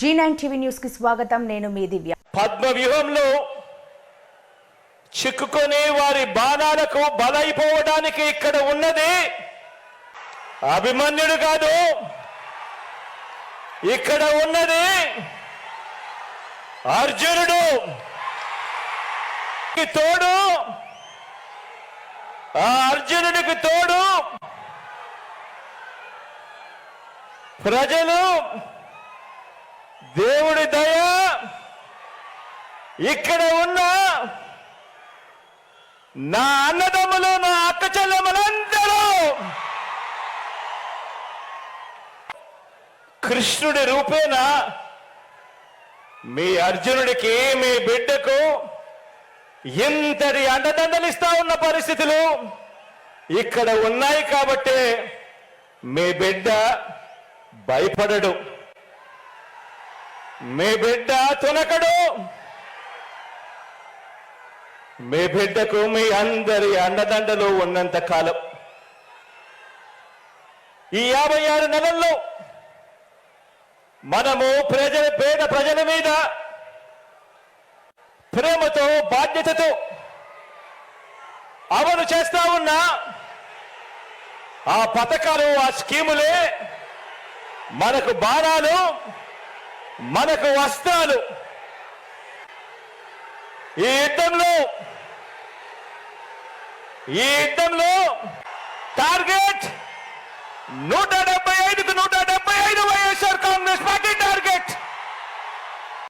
G nine TV న్యూస్కి స్వాగతం. నేను మీ దివ్య. పద్మ వ్యూహంలో చిక్కుకొని వారి బాణాలకు బలైపోవడానికి ఇక్కడ ఉన్నది అభిమన్యుడు కాదు. ఇక్కడ ఉన్నది అర్జునుడు. కి తోడు. ఆ అర్జునుడికి తోడు. ప్రజలు దేవుడి దయ ఇక్కడ ఉన్న నా అన్నదమ్ములు నా అక్క చెల్లెములందరూ కృష్ణుడి రూపేణ మీ అర్జునుడికి మీ బిడ్డకు ఇంతటి అండదండలిస్తా ఉన్న పరిస్థితులు ఇక్కడ ఉన్నాయి కాబట్టి మీ బిడ్డ భయపడడు. మీ బిడ్డ తునకడు. మీ బిడ్డకు మీ అందరి అండదండలు ఉన్నంత కాలం. ఈ యాభై ఆరు నెలల్లో మనము ప్రజల పేద ప్రజల మీద ప్రేమతో బాధ్యతతో అమలు చేస్తా ఉన్న ఆ పథకాలు ఆ స్కీములే మనకు బాణాలు మనకు వస్త్రాలు. ఈ యుద్ధంలో ఈ యుద్ధంలో టార్గెట్ నూట డెబ్బై ఐదుకు నూట